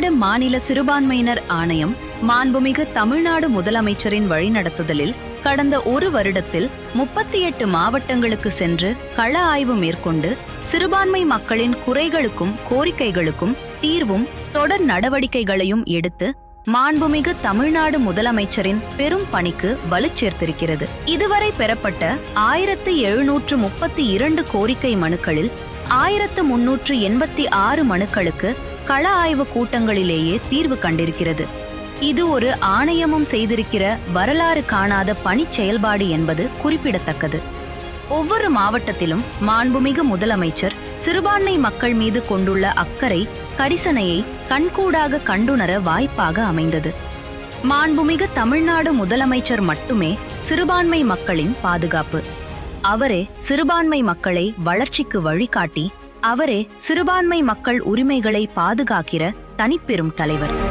தமிழ்நாடு மாநில சிறுபான்மையினர் ஆணையம் மாண்புமிகு தமிழ்நாடு முதலமைச்சரின் வழிநடத்துதலில் கடந்த ஒரு வருடத்தில் முப்பத்தி எட்டு மாவட்டங்களுக்கு சென்று கள ஆய்வு மேற்கொண்டு சிறுபான்மை மக்களின் குறைகளுக்கும் கோரிக்கைகளுக்கும் தீர்வும் தொடர் நடவடிக்கைகளையும் எடுத்து மாண்புமிகு தமிழ்நாடு முதலமைச்சரின் பெரும் பணிக்கு வலுச்சேர்த்திருக்கிறது. இதுவரை பெறப்பட்ட ஆயிரத்து எழுநூற்று முப்பத்தி இரண்டு கோரிக்கை மனுக்களில் ஆயிரத்து முன்னூற்று எண்பத்தி ஆறு மனுக்களுக்கு கள ஆய்வு கூட்டங்களிலேயே தீர்வு கண்டிருக்கிறது. இது ஒரு ஆணையமும் செய்திருக்கிற வரலாறு காணாத பணி செயல்பாடு என்பது குறிப்பிடத்தக்கது. ஒவ்வொரு மாவட்டத்திலும் மாண்புமிகு முதலமைச்சர் சிறுபான்மை மக்கள் மீது கொண்டுள்ள அக்கறை கரிசனையை கண்கூடாக கண்டுணர வாய்ப்பாக அமைந்தது. மாண்புமிகு தமிழ்நாடு முதலமைச்சர் மட்டுமே சிறுபான்மை மக்களின் பாதுகாப்பு. அவரே சிறுபான்மை மக்களை வளர்ச்சிக்கு வழிகாட்டி அவரே சிறுபான்மை மக்கள் உரிமைகளை பாதுகாக்கிற தனிப்பெரும் தலைவர்.